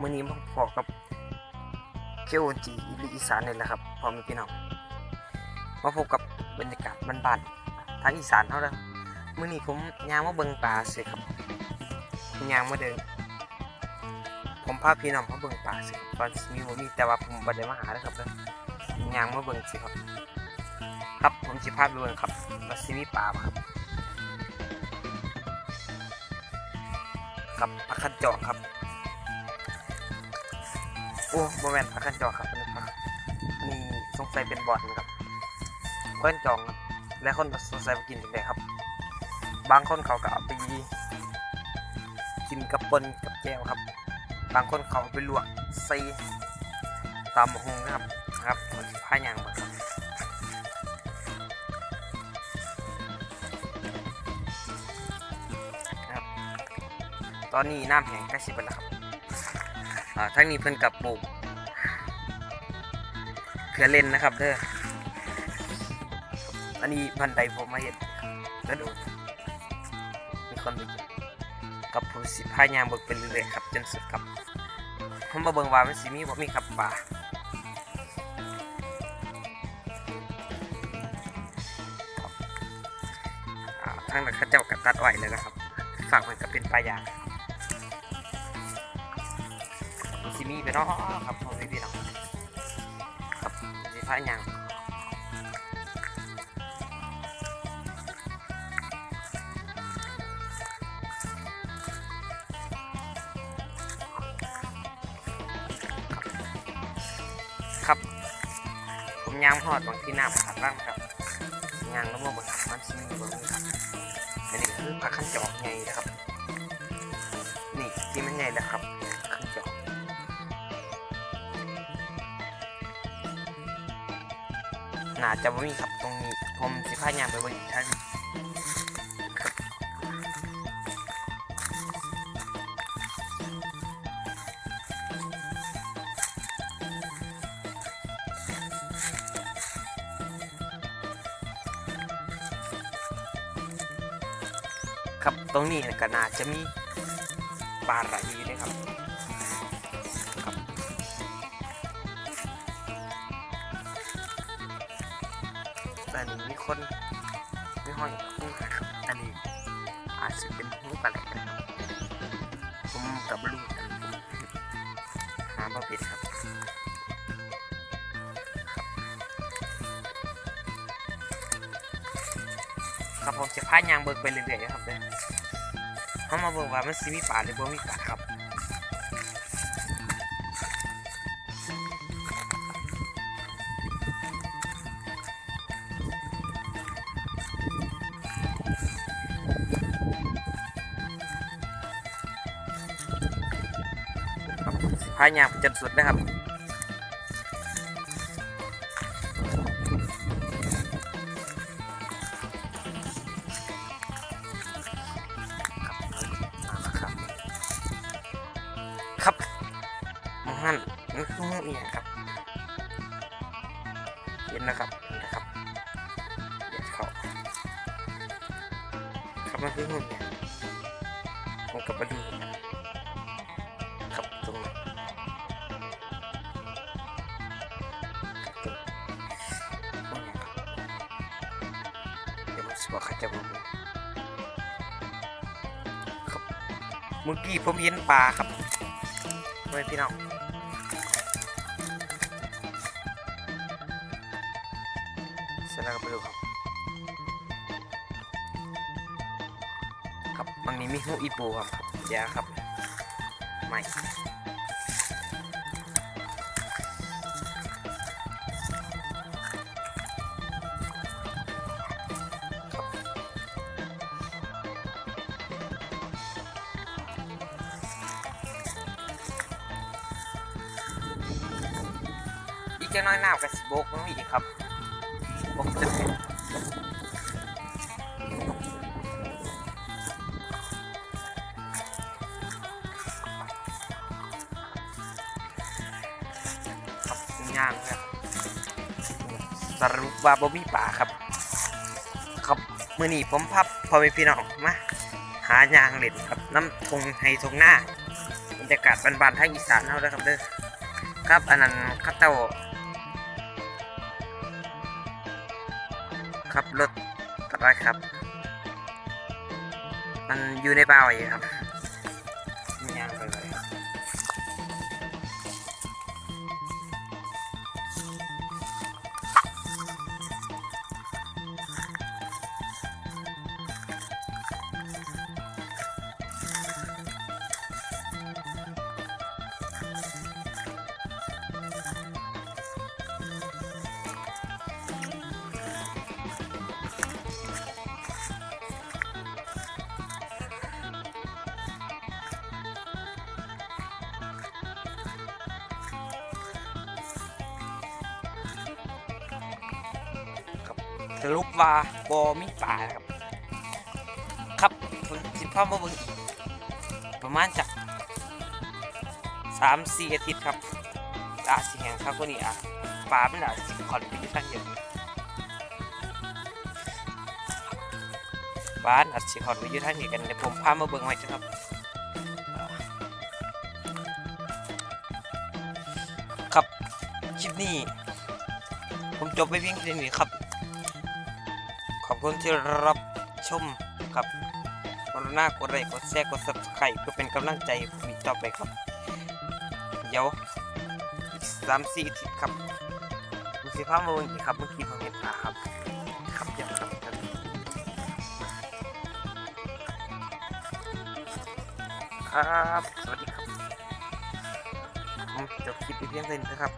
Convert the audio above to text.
มื้อนี้ผมพอกับเคโอจีอีสานนี่แหละครับพอม่พี่น้องมาพบกับบรรยากาศบ้านๆทางอีสานเฮาเด้อมื้อนี้ผมยางมาเบิ่งป่าเสิครับยางมาเดินผมพาพี่น้องมาเบิ่งป่าเสิครับมีบ่มีแต่ว่าผมบ่ไดมาหาเด้อครับเด้อย่างมาเบิ่งสิครับ ครับผมสิพาไปเบิ่งครับว่าสิมีป่าครับกับปลาคันจอกครับ โอ้โมเมนปลาคันจอกครับนนี้ครับนี่สงสัยเป็นบอดนะครับเพื่อนจองครับและคนสงสัยไปกินจังไดครับ บางคนเขาก็เอาไปกินกับปนกับแก้วครับ บางคนเขาไปลวกใส่ตามหงนะครับนะครับผมสิพายางเบิ่งครับตอนนี้น้ำแห้งใกล้สิบแล้วครับ อ่าทั้งนี้เพิ่นกับปลูกเขือเล่นนะครับเด้ออันนี้พันใดผมมาเห็นแล้วดูมีคนไปกับผู้สิพายามเบิกเป็นเรื่อยๆครับ จนสุดครับผมมาเบิ่งว่ามันสิมีบ่มีครับป่าอ่าทางนั้นเขาเจ้าก็ตัดไว้เลยนะครับ ฝากมันก็เป็นปลายาง มีไปเนาะครับพ่อแม่พี่น้องครับสิพายังครับ ผมยางหอดบางที่น้ำขัดบ้างครับยางแล้วมาบนมันสิมีบนครับอันนี้คือผักขั้นจอกไงนะครับ นี่ที่มันใหญ่แล้วครับ น่าจะไม่มีครับตรงนี้ผมสิพายามไปบนอีกท่านครับตรงนี้ก็น่าจะมีปลาไหลอยู่ด้วยครับครับ อันนี้มีคนมีห้อยคู่นะครับ อันนี้อาจจะเป็นหูปลาไหลนะครับผมกับลูกันหาบ่เป็นครับครับผมจะพายางเบิกไปเรื่อยๆนะครับเด้อเขามาเบิกว่ามันสิมีป่าหรือบ่มีป่าครับ พายางจนสุดนะครับครับครับมหันมันคือหูเนี่ยครับ เห็นนะครับนะครับเดี๋ยวเขาครับมันคือหูเนี่ยผมกลับมาดูครั วผมสบอกเขาจะบอกครับเมื่อกี้ผมเห็นปลาครับเฮ้ยพี่น้องเสร็จแล้วก็ไปดูครับ ครับบางนี้มีหูอีปูครับครับยาครับ ไม่ อีกจังน้อยหนาวกับสิโบกน้องอีกครับโบกจะเป็นครับย่างครับสรุปว่าบ่มีป่าครับ ครับมื่อนี้ผมพับพอมีพี่น้องมาหายางเล่นครับน้ำทงให้ทงหน้าผมรยากาศบ้านๆทางอีสานเฮาเด้ครับเด้อครับอันนั้นเข้าเจ้า ครับรถอะไรครับ มันอยู่ในป่าไว้ครับ สรุปว่าบอมีป่าครับ ครับผมสิพามาเบิ่งอีกประมาณจากสามสี่อาทิตย์ครับอาสิแห้งครับกว่านี้อะป่ามันอาสิขอนไปอยู่ทางเดียวบ้านอาจสิขอนไปอยู่ทางนี้กันเดี๋ยวผมพามาเบิ่งไว้จ้ะครับครับคลิปนี้ ผมจบไปเพียงแค่นี้ครับ ขอบคุณที่รับชมครับกรุณากดไลค์กดแชร์กด subscribe เพื่อเป็นกำลังใจผมต่อไปครับ เดี๋ยวอีกสามสี่ทิตย์ครับมีสิภาพมาวันอีกครับเมื่อกี้ผมเห็นปลาครับ ครับเดี๋ยวครับครับครับ สวัสดีครับผมจบคลิปเพียงเท่านี้นะครับ